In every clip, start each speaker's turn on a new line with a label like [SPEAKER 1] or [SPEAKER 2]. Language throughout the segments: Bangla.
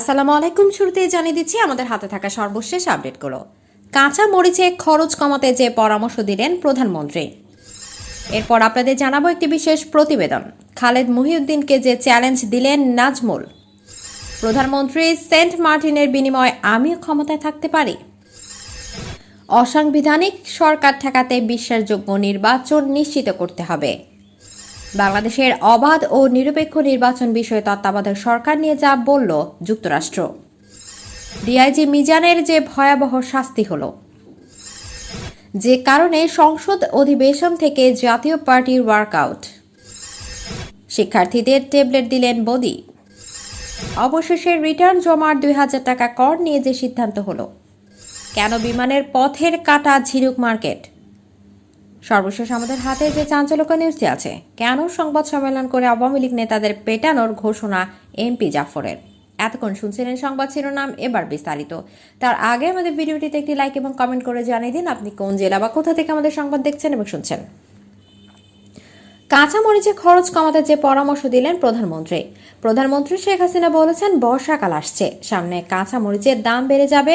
[SPEAKER 1] আসসালামু আলাইকুম। শুরুতেই জানিয়ে দিচ্ছি, আমাদের হাতে থাকা সর্বশেষ আপডেটগুলো। কাঁচা মরিচে খরচ কমাতে যে পরামর্শ দিলেন প্রধানমন্ত্রী। এরপর আপনাদের জানাব একটি বিশেষ প্রতিবেদন। খালেদ মহিউদ্দিনকে যে চ্যালেঞ্জ দিলেন নাজমুল। প্রধানমন্ত্রী সেন্ট মার্টিনের বিনিময়ে আমিও ক্ষমতায় থাকতে পারি। অসাংবিধানিক সরকার ঠেকাতে বিশ্বাসযোগ্য নির্বাচন নিশ্চিত করতে হবে। বাংলাদেশের অবাধ ও নিরপেক্ষ নির্বাচন বিষয়ে তত্ত্বাবধায়ক সরকার নিয়ে যা বলল যুক্তরাষ্ট্র। ডিআইজি মিজানের যে ভয়াবহ শাস্তি হলো। যে কারণে সংসদ অধিবেশন থেকে জাতীয় পার্টির ওয়ার্কআউট। শিক্ষার্থীদের ট্যাবলেট দিলেন মোদি। অবশেষে রিটার্ন জমার দুই হাজার টাকা কর নিয়ে যে সিদ্ধান্ত হলো। কেন বিমানের পথের কাটা ঝিনুক মার্কেট? সর্বশেষ আমাদের হাতে যে চাঞ্চল্যকর নিউজটি আছে, কেন সংবাদ সম্মেলন করে আওয়ামী লীগ নেতাদের পেটানোর ঘোষণা এমপি জাফরের? এতক্ষণ শুনছিলেন সংবাদ শিরোনাম, এবার বিস্তারিত। তার আগে আমাদের ভিডিওটিতে একটি লাইক এবং কমেন্ট করে জানিয়ে দিন, আপনি কোন জেলা বা কোথা থেকে আমাদের সংবাদ দেখছেন এবং শুনছেন। কাঁচামরিচে খরচ কমাতে যে পরামর্শ দিলেন প্রধানমন্ত্রী প্রধানমন্ত্রী শেখ হাসিনা বলেছেন বর্ষাকাল আসছে, সামনে কাঁচামরিচের দাম বেড়ে যাবে,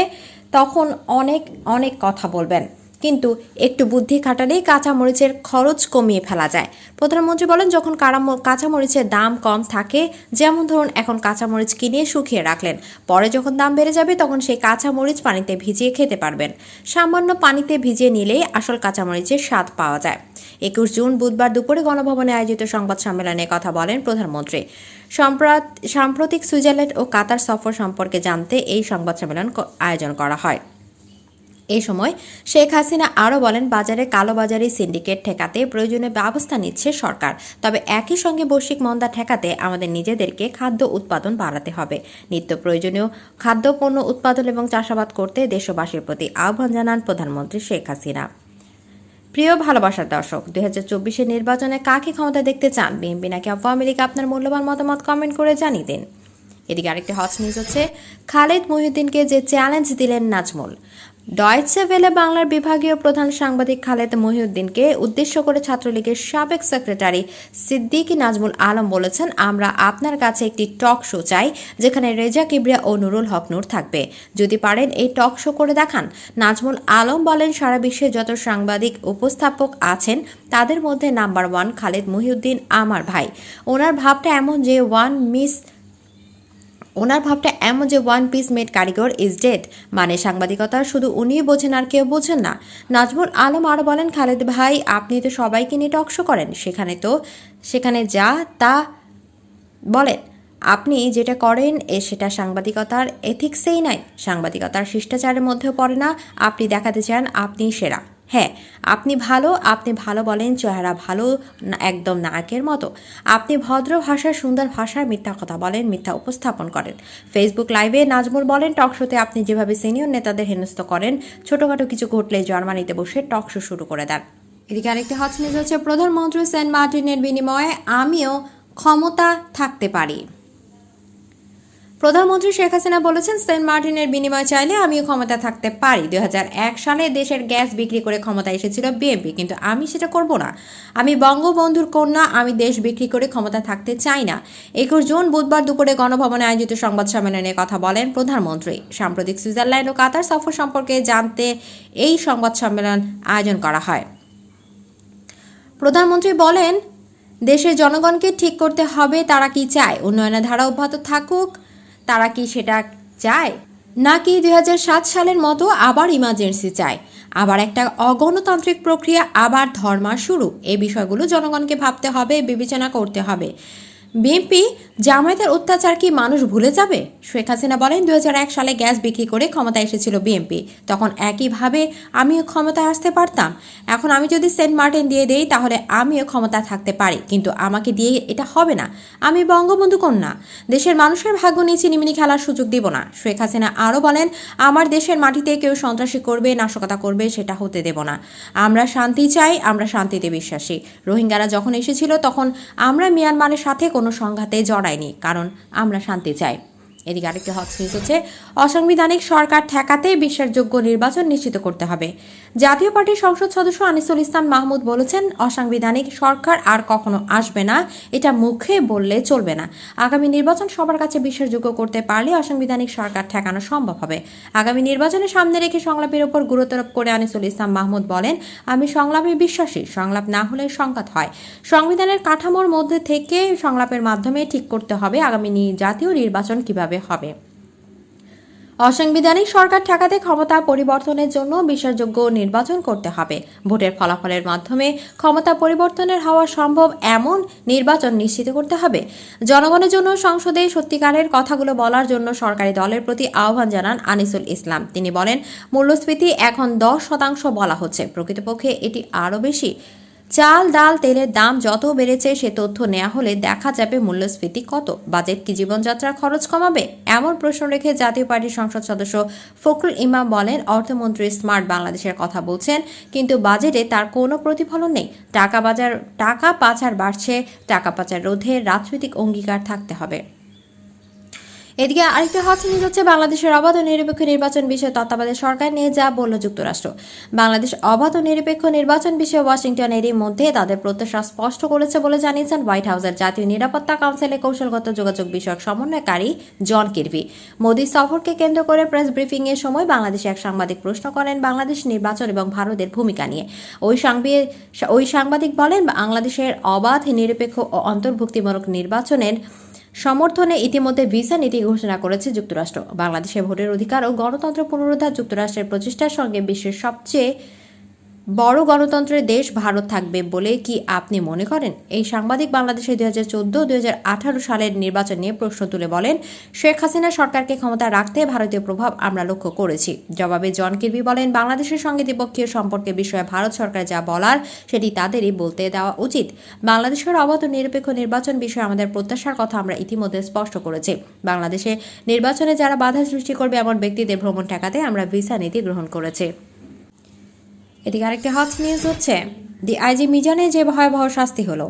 [SPEAKER 1] তখন অনেক অনেক কথা বলবেন। কিন্তু একটু বুদ্ধি খাটালেই কাঁচামরিচের খরচ কমিয়ে ফেলা যায়। প্রধানমন্ত্রী বলেন, যখন কাঁচামরিচের দাম কম থাকে, যেমন ধরুন এখন কাঁচামরিচ কিনে শুকিয়ে রাখলেন, পরে যখন দাম বেড়ে যাবে তখন সেই কাঁচামরিচ পানিতে ভিজিয়ে খেতে পারবেন। সামান্য পানিতে ভিজিয়ে নিলেই আসল কাঁচামরিচের স্বাদ পাওয়া যায়। একুশ জুন বুধবার দুপুরে গণভবনে আয়োজিত সংবাদ সম্মেলনে কথা বলেন প্রধানমন্ত্রী। সম্প্রাত- সাম্প্রতিক সুইজারল্যান্ড ও কাতার সফর সম্পর্কে জানতে এই সংবাদ সম্মেলন আয়োজন করা হয়। এ সময় শেখ হাসিনা আরও বলেন, বাজারে কালোবাজারি সিন্ডিকেট ঠেকাতে প্রয়োজনীয় ব্যবস্থা নিচ্ছে সরকার। তবে একই সঙ্গে বৈশ্বিক মন্দা ঠেকাতে আমাদের নিজেদেরকে খাদ্য উৎপাদন বাড়াতে হবে। নিত্য প্রয়োজনীয় খাদ্যপণ্য উৎপাদন এবং চাষাবাদ করতে দেশবাসীর প্রতি আহ্বান জানান প্রধানমন্ত্রী শেখ হাসিনা। প্রিয় ভালোবাসার দর্শক, দুই হাজার চব্বিশের নির্বাচনে কাকে ক্ষমতা দেখতে চান? বিএনপি নাকি আওয়ামী লীগ? আপনার মূল্যবান মতামত কমেন্ট করে জানিয়ে দিন। এদিকে আরেকটি হট নিউজ হচ্ছে, খালেদ মহিউদ্দিনকে যে চ্যালেঞ্জ দিলেন নাজমুল ডয়েচে ভেলে বাংলার বিভাগীয় প্রধান সাংবাদিক খালেদ মহিউদ্দিনকে উদ্দেশ্য করে ছাত্রলীগের সাবেক সেক্রেটারি সিদ্দিকী নাজমুল আলম বলেছেন, আমরা আপনার কাছে একটি টক শো চাই, যেখানে রেজা কিবরিয়া ও নুরুল হক নূর থাকবে। যদি পারেন এই টক শো করে দেখান। নাজমুল আলম বলেন, সারা বিশ্বে যত সাংবাদিক উপস্থাপক আছেন, তাদের মধ্যে নাম্বার ওয়ান খালেদ মহিউদ্দিন আমার ভাই। ওনার ভাবটা এমন যে ওয়ান মিস ওনার ভাবটা এমন যে ওয়ান পিস মেড কারিগর ইজ ডেড মানে সাংবাদিকতা শুধু উনিই বোঝেন আর কেউ বোঝেন না। নাজমুল আলম আরও বলেন, খালেদ ভাই, আপনি তো সবাইকে নিয়ে টকশো করেন। সেখানে তো, সেখানে যা তা বলেন। আপনি যেটা করেন, এ সেটা সাংবাদিকতার এথিক্সেই নাই। সাংবাদিকতার শিষ্টাচারের মধ্যেও পড়ে না। আপনি দেখাতে চান আপনি সেরা। হ্যাঁ আপনি ভালো আপনি ভালো বলেন, চেহারা ভালো একদম নায়কের মতো। আপনি ভদ্র ভাষায়, সুন্দর ভাষায় মিথ্যা কথা বলেন, মিথ্যা উপস্থাপন করেন। ফেসবুক লাইভে নাজমুল বলেন, টক শোতে আপনি যেভাবে সিনিয়র নেতাদের হেনস্থ করেন, ছোটখাটো কিছু ঘটলে জার্মানিতে বসে টক শো শুরু করে দেন। এদিকে আরেকটি হচ্ছে প্রধানমন্ত্রী সেন্ট মার্টিনের বিনিময়ে আমিও ক্ষমতা থাকতে পারি। প্রধানমন্ত্রী শেখ হাসিনা বলেছেন, সেন্ট মার্টিনের বিনিময় চাইলে আমিও ক্ষমতা থাকতে পারি। দুই হাজার এক সালে দেশের গ্যাস বিক্রি করে ক্ষমতা এসেছিল বিএনপি, কিন্তু আমি সেটা করব না। আমি বঙ্গবন্ধুর কন্যা, আমি দেশ বিক্রি করে ক্ষমতা থাকতে চাই না। একুশ জুন বুধবার দুপুরে গণভবনে আয়োজিত সংবাদ সম্মেলনে কথা বলেন প্রধানমন্ত্রী। সাম্প্রতিক সুইজারল্যান্ড ও কাতার সফর সম্পর্কে জানতে এই সংবাদ সম্মেলন আয়োজন করা হয়। প্রধানমন্ত্রী বলেন, দেশের জনগণকে ঠিক করতে হবে, তারা কি চায়? উন্নয়নের ধারা অব্যাহত থাকুক তারা কি সেটা চায়? নাকি দুই হাজার সাত সালের মতো আবার ইমার্জেন্সি চায়? আবার একটা অগণতান্ত্রিক প্রক্রিয়া, আবার ধর্মা শুরু? এই বিষয়গুলো জনগণকে ভাবতে হবে, বিবেচনা করতে হবে। বিএনপি জামায়াতের অত্যাচার কি মানুষ ভুলে যাবে? শেখ হাসিনা বলেন দু হাজার এক সালে গ্যাস বিক্রি করে ক্ষমতায় এসেছিল বিএনপি। তখন একইভাবে আমিও ক্ষমতায় আসতে পারতাম। এখন আমি যদি সেন্ট মার্টিন দিয়ে দেই, তাহলে আমিও ক্ষমতায় থাকতে পারি। কিন্তু আমাকে দিয়ে এটা হবে না। আমি বঙ্গবন্ধু কন্যা। দেশের মানুষের ভাগ্য নিয়ে চিনিমিনি খেলার সুযোগ দিব না। শেখ হাসিনা আরও বলেন, আমার দেশের মাটিতে কেউ সন্ত্রাসী করবে, নাশকতা করবে, সেটা হতে দেব না। আমরা শান্তি চাই, আমরা শান্তিতে বিশ্বাসী। রোহিঙ্গারা যখন এসেছিল, তখন আমরা মিয়ানমারের সাথে কোনো সংঘাতে জড়ায়নি, কারণ আমরা শান্তি চাই। এদিকে আরেকটি হট হচ্ছে, অসাংবিধানিক সরকার ঠেকাতে বিশ্বাসযোগ্য নির্বাচন নিশ্চিত করতে হবে। জাতীয় পার্টির সংসদ সদস্য আনিসুল ইসলাম মাহমুদ বলেছেন, অসাংবিধানিক সরকার আর কখনো আসবে না, এটা মুখে বললে চলবে না। আগামী নির্বাচন সবার কাছে বিশ্বাসযোগ্য করতে পারলে অসাংবিধানিক সরকার ঠেকানো সম্ভব হবে। আগামী নির্বাচনে সামনে রেখে সংলাপের উপর গুরুত্বারোপ করে আনিসুল ইসলাম মাহমুদ বলেন, আমি সংলাপে বিশ্বাসী, সংলাপ না হলে সংঘাত হয়। সংবিধানের কাঠামোর মধ্যে থেকে সংলাপের মাধ্যমে ঠিক করতে হবে আগামী জাতীয় নির্বাচন কীভাবে হবে। অসাংবিধানিক সরকার ঠেকাতে ক্ষমতা পরিবর্তনের জন্য বিশ্বাসযোগ্য নির্বাচন করতে হবে। ভোটের ফলাফলের মাধ্যমে ক্ষমতা পরিবর্তনের হওয়া সম্ভব এমন নির্বাচন নিশ্চিত করতে হবে। জনগণের জন্য সংসদে সত্যিকারের কথাগুলো বলার জন্য সরকারি দলের প্রতি আহ্বান জানান আনিসুল ইসলাম। তিনি বলেন, মূল্যস্ফীতি এখন দশ শতাংশ বলা হচ্ছে। প্রকৃতপক্ষে এটি আরও বেশি। চাল, ডাল, তেলের দাম যত বেড়েছে, সে তথ্য নেওয়া হলে দেখা যাবে মূল্যস্ফীতি কত। বাজেট কি জীবনযাত্রার খরচ কমাবে? এমন প্রশ্ন রেখে জাতীয় পার্টির সংসদ সদস্য ফখরুল ইমাম বলেন, অর্থমন্ত্রী স্মার্ট বাংলাদেশের কথা বলছেন, কিন্তু বাজেটে তার কোনো প্রতিফলন নেই। টাকা বাজার, টাকা পাচার বাড়ছে, টাকা পাচার রোধে রাজনৈতিক অঙ্গীকার থাকতে হবে। এদিকে আরেকটা হট নিউজ হচ্ছে, বাংলাদেশের অবাধ ও নিরপেক্ষ নির্বাচন বিষয়ে তত্ত্বাবধায়ক সরকার নিয়ে যা বলল যুক্তরাষ্ট্র। বাংলাদেশ অবাধ ও নিরপেক্ষ নির্বাচন বিষয়ে ওয়াশিংটন এরই মধ্যে তাদের প্রত্যাশা স্পষ্ট করেছে বলে জানিয়েছেন হোয়াইট হাউসের জাতীয় নিরাপত্তা কাউন্সিলের কৌশলগত যোগাযোগ বিষয়ক সমন্বয়কারী জন কিরভি। মোদী সফরকে কেন্দ্র করে প্রেস ব্রিফিং এর সময় বাংলাদেশে এক সাংবাদিক প্রশ্ন করেন বাংলাদেশ নির্বাচন এবং ভারতের ভূমিকা নিয়ে। ওই ওই সাংবাদিক বলেন, বাংলাদেশের অবাধ, নিরপেক্ষ ও অন্তর্ভুক্তিমূলক নির্বাচনের সমর্থনে ইতিমধ্যে ভিসা নীতি ঘোষণা করেছে যুক্তরাষ্ট্র। বাংলাদেশে ভোটের অধিকার ও গণতন্ত্র পুনরুদ্ধার যুক্তরাষ্ট্রের প্রচেষ্টার সঙ্গে বিশ্বের সবচেয়ে বড় গণতন্ত্রের দেশ ভারত থাকবে বলে কি আপনি মনে করেন? এই সাংবাদিক বাংলাদেশে দুই হাজার চোদ্দ আঠারো সালের নির্বাচন নিয়ে প্রশ্ন তুলে বলেন, শেখ হাসিনা সরকারকে ক্ষমতা রাখতে ভারতীয় প্রভাব আমরা লক্ষ্য করেছি। জবাবে জন কিরবি বলেন, বাংলাদেশের সঙ্গে দ্বিপক্ষীয় সম্পর্কে বিষয়ে ভারত সরকার যা বলার, সেটি তাদেরই বলতে দেওয়া উচিত। বাংলাদেশের অবাধ নিরপেক্ষ নির্বাচন বিষয়ে আমাদের প্রত্যাশার কথা আমরা ইতিমধ্যে স্পষ্ট করেছি। বাংলাদেশে নির্বাচনে যারা বাধা সৃষ্টি করবে এমন ব্যক্তিদের ভ্রমণ ঠেকাতে আমরা ভিসা নীতি গ্রহণ করেছি। এদিকে আরেকটি হট নিউজ হচ্ছে দি আইজি মিজানে যে ভয়াবহ শাস্তি হলো,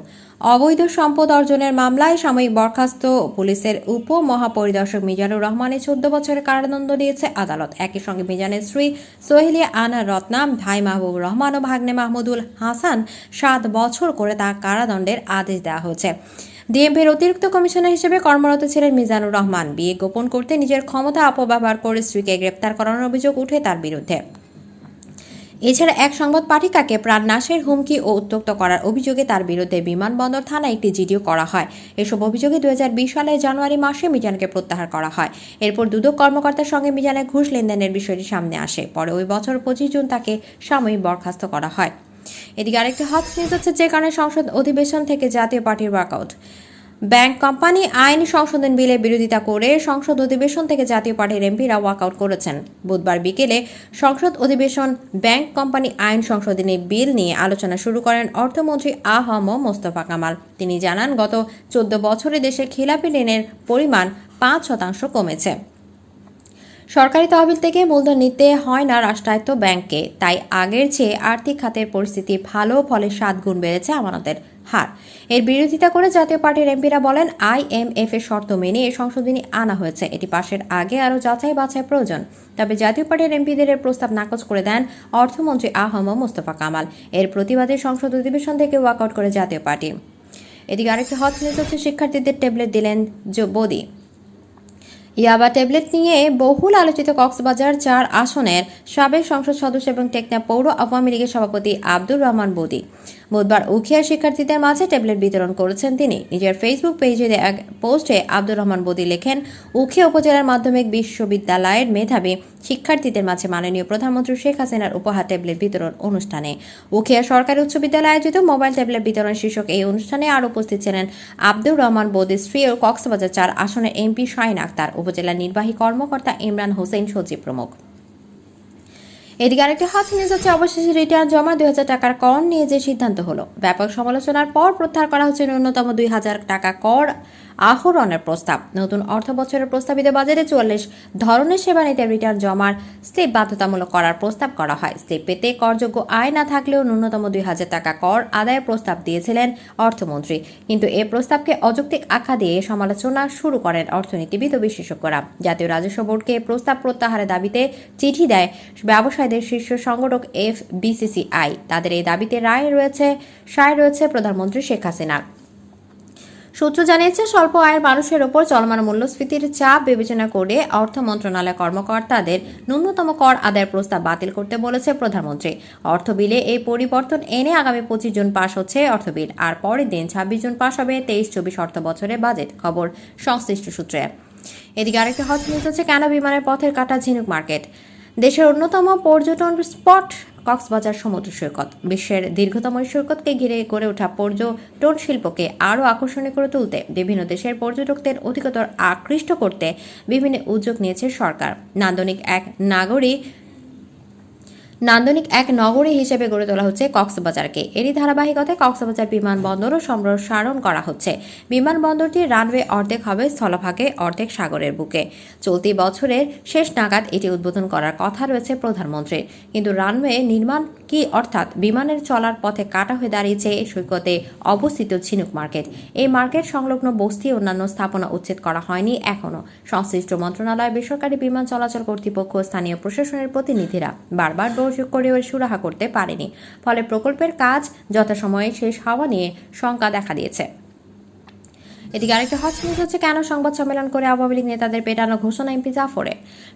[SPEAKER 1] অবৈধ সম্পদ অর্জনের মামলায় সাময়িক বরখাস্ত পুলিশের উপ মহাপরিদর্শক মিজানুর রহমানের চোদ্দ বছরের কারাদণ্ড দিয়েছে আদালত। একই সঙ্গে মিজানের স্ত্রী সোহেলিয়া আনা রত্নাম, ভাই মাহবুব রহমান ও ভাগ্নে মাহমুদুল হাসান সাত বছর করে তার কারাদণ্ডের আদেশ দেওয়া হয়েছে। ডিএমপির অতিরিক্ত কমিশনার হিসেবে কর্মরত ছিলেন মিজানুর রহমান। বিয়ে গোপন করতে নিজের ক্ষমতা অপব্যবহার করে স্ত্রীকে গ্রেপ্তার করানোর অভিযোগ উঠে তার বিরুদ্ধে। এছাড়া এক সংবাদ পাঠিকাকে প্রাণনাশের হুমকি ও উত্তক্ত করার অভিযোগে তার বিরুদ্ধে বিমানবন্দর থানায় একটি জিডিও করা হয়। এসব অভিযোগে দুই হাজার বিশ সালের জানুয়ারি মাসে মিজানকে প্রত্যাহার করা হয়। এরপর দুদক কর্মকর্তার সঙ্গে মিজানের ঘুষ লেনদেনের বিষয়টি সামনে আসে। পরে ওই বছর পঁচিশ জুন তাকে সাময়িক বরখাস্ত করা হয়। এদিকে আরেকটি হট নিউজ হচ্ছে যে কারণে সংসদ অধিবেশন থেকে জাতীয় পার্টির ওয়ার্কআউট ব্যাংক কোম্পানি আইন সংশোধন বিলে বিরোধিতা করে সংসদ অধিবেশন থেকে জাতীয় পার্টির এমপিরা ওয়াকআউট করেছেন। বুধবার বিকেলে সংসদ অধিবেশন ব্যাংক কোম্পানি আইন সংশোধনী বিল নিয়ে আলোচনা শুরু করেন অর্থমন্ত্রী আহ ম মোস্তফা কামাল। তিনি জানান, গত চোদ্দ বছরে দেশে খিলাপি ঋণের পরিমাণ পাঁচ শতাংশ কমেছে। সরকারি তহবিল থেকে মূলধন নিতে হয় না রাষ্ট্রায়ত্ত ব্যাংককে তাই আগের চেয়ে আর্থিক খাতের পরিস্থিতি ভালো, ফলে সাত গুণ বেড়েছে আমানতের হার। এর বিরোধিতা করে জাতীয় পার্টির এমপিরা বলেন আইএমএফ এর শর্ত মেনে এই সংশোধনী আনা হয়েছে। এটি পাশের আগে আরও যাচাই বাছাই প্রয়োজন। তবে জাতীয় পার্টির এমপিদের এর প্রস্তাব নাকচ করে দেন অর্থমন্ত্রী আহম মোস্তফা কামাল। এর প্রতিবাদে সংসদ অধিবেশন থেকে ওয়াকআউট করে জাতীয় পার্টি। এদিকে আরেকটি হট নিউজ হচ্ছে, শিক্ষার্থীদের ট্যাবলেট দিলেন মোদী। ইয়াবা ট্যাবলেট নিয়ে বহুল আলোচিত কক্সবাজার চার আসনের সাবেক সংসদ সদস্য এবং টেকনা পৌর আওয়ামী লীগের সভাপতি আব্দুর রহমান বদি। বুধবার উখিয়া শিক্ষার্থীদের মাঝে ট্যাবলেট বিতরণ করেছেন তিনি। নিজের ফেসবুক পেজে এক পোস্টে আব্দুর রহমান বদি লেখেন উখিয়া উপজেলার মাধ্যমিক বিশ্ববিদ্যালয়ের মেধাবী শিক্ষার্থীদের মাঝে মাননীয় প্রধানমন্ত্রী শেখ হাসিনার উপহার ট্যাবলেট বিতরণ অনুষ্ঠানে। উখিয়া সরকারি উচ্চ বিদ্যালয়ে আয়োজিত মোবাইল ট্যাবলেট বিতরণ শীর্ষক এই অনুষ্ঠানে আর উপস্থিত ছিলেন আব্দুর রহমান বদির স্ত্রী ও কক্সবাজার চার আসনের এমপি শাহিন আক্তার, উপজেলা নির্বাহী কর্মকর্তা ইমরান হোসেন সচিব প্রমুখ। এদিকে আরেকটি হট নিউজ হচ্ছে, অবশেষে রিটার্ন জমা দুই হাজার টাকার কর নিয়ে যে সিদ্ধান্ত হলো। ব্যাপক সমালোচনার পর প্রত্যাহার করা হচ্ছে ন্যূনতম দুই হাজার টাকা কর আহরণের প্রস্তাব। নতুন অর্থ বছরের প্রস্তাবিত বাজেটে চুয়াল্লিশ ধরনের সেবা নিতে রিটার্ন জমার স্লিপ বাধ্যতামূলক করার প্রস্তাব করা হয়। স্লিপ পেতে করযোগ্য আয় না থাকলেও ন্যূনতম দুই হাজার টাকা কর আদায়ের প্রস্তাব দিয়েছিলেন অর্থমন্ত্রী। কিন্তু এ প্রস্তাবকে অযৌক্তিক আখ্যা দিয়ে সমালোচনা শুরু করেন অর্থনীতিবিদ ও বিশেষজ্ঞরা। জাতীয় রাজস্ব বোর্ডকে প্রস্তাব প্রত্যাহারের দাবিতে চিঠি দেয় ব্যবসায়ীদের শীর্ষ সংগঠক এফ বিসিসিআই তাদের এই দাবিতে রায় রয়েছে, সায় রয়েছে প্রধানমন্ত্রী শেখ হাসিনার সূত্র জানিয়েছে, স্বল্প আয়ের মানুষের ওপর চলমান মূল্যস্ফীতির চাপ বিবেচনা করে অর্থ মন্ত্রণালয় কর্মকর্তাদের ন্যূনতম কর আদায়ের প্রস্তাব বাতিল করতে বলেছে প্রধানমন্ত্রী। অর্থ বিলে এই পরিবর্তন এনে আগামী পঁচিশ জুন পাশ হচ্ছে অর্থ বিল আর পরের দিন ছাব্বিশ জুন পাশ হবে তেইশ চব্বিশ অর্থ বছরের বাজেট, খবর সংশ্লিষ্ট সূত্রে। এদিকে আরেকটি হট হচ্ছে, কেন বিমানের পথের কাটা ঝিনুক মার্কেট? দেশের অন্যতম পর্যটন স্পট কক্সবাজার সমুদ্র সৈকত। বিশ্বের দীর্ঘতম সৈকতকে ঘিরে গড়ে ওঠা পর্যটন শিল্পকে আরও আকর্ষণীয় করে তুলতে বিভিন্ন দেশের পর্যটকদের অধিকতর আকৃষ্ট করতে বিভিন্ন উদ্যোগ নিয়েছে সরকার। নান্দনিক এক নাগরিক নান্দনিক এক নগরী হিসেবে গড়ে তোলা হচ্ছে কক্সবাজারকে। এরই ধারাবাহিকতায় কক্সবাজার বিমানবন্দরও সম্প্রসারণ করা হচ্ছে। বিমানবন্দরটির রানওয়ে অর্ধেক হবে স্থলভাগে, অর্ধেক সাগরের বুকে। চলতি বছরের শেষ নাগাদ এটি উদ্বোধন করার কথা রয়েছে প্রধানমন্ত্রীর। কিন্তু রানওয়ে নির্মাণ কি অর্থাৎ বিমানের চলার পথে কাটা হয়ে দাঁড়িয়েছে সৈকতে অবস্থিত ঝিনুক মার্কেট। এই মার্কেট সংলগ্ন বস্তি অন্যান্য স্থাপনা উচ্ছেদ করা হয়নি এখনও। সংশ্লিষ্ট মন্ত্রণালয় বেসরকারি বিমান চলাচল কর্তৃপক্ষ স্থানীয় প্রশাসনের প্রতিনিধিরা বারবার সুরাহা করতে পারেনি। ফলে প্রকল্পের কাজ যথাসময়ে শেষ হওয়া নিয়ে শঙ্কা দেখা দিয়েছে। এদিকে আরেকটা হট নিউজ হচ্ছে, কেন সংবাদ সম্মেলন করে আওয়ামী লীগ নেতাদের পেটানো ঘোষণা এমপি জাফরে?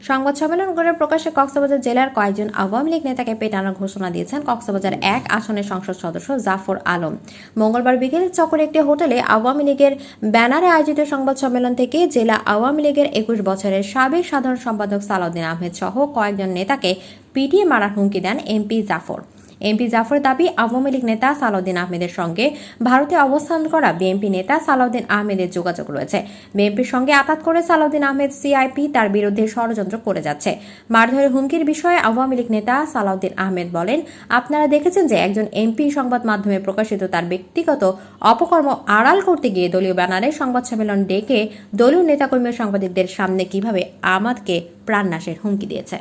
[SPEAKER 1] সংবাদ সম্মেলন করে প্রকাশ্যে কক্সবাজার জেলার কয়েকজন আওয়ামী লীগ নেতাকে পেটানোর ঘোষণা দিয়েছেন কক্সবাজার এক আসনের সংসদ সদস্য জাফর আলম। মঙ্গলবার বিকেলে চকরে একটি হোটেলে আওয়ামী লীগের ব্যানারে আয়োজিত সংবাদ সম্মেলন থেকে জেলা আওয়ামী লীগের একুশ বছরের সাবেক সাধারণ সম্পাদক সালাউদ্দিন আহমেদ সহ কয়েকজন নেতাকে পিটিয়ে মারার হুমকি দেন এমপি জাফর। এমপি জাফর দাবি আওয়ামী লীগ নেতা সালাউদ্দিন আহমেদের সঙ্গে ভারতে অবস্থান করা বিএনপি নেতা সালাউদ্দিন আহমেদের যোগাযোগ রয়েছে। বিএনপির সঙ্গে আঘাত করে সালাউদ্দিন আহমেদ সিআইপি তার বিরুদ্ধে ষড়যন্ত্র করে যাচ্ছে। মারধরের হুমকির বিষয়ে আওয়ামী লীগ নেতা সালাউদ্দিন আহমেদ বলেন, আপনারা দেখেছেন যে একজন এমপি সংবাদ মাধ্যমে প্রকাশিত তার ব্যক্তিগত অপকর্ম আড়াল করতে গিয়ে দলীয় ব্যানারে সংবাদ সম্মেলন ডেকে দলীয় নেতাকর্মী সাংবাদিকদের সামনে কীভাবে আমাদকে প্রাণনাশের হুমকি দিয়েছে।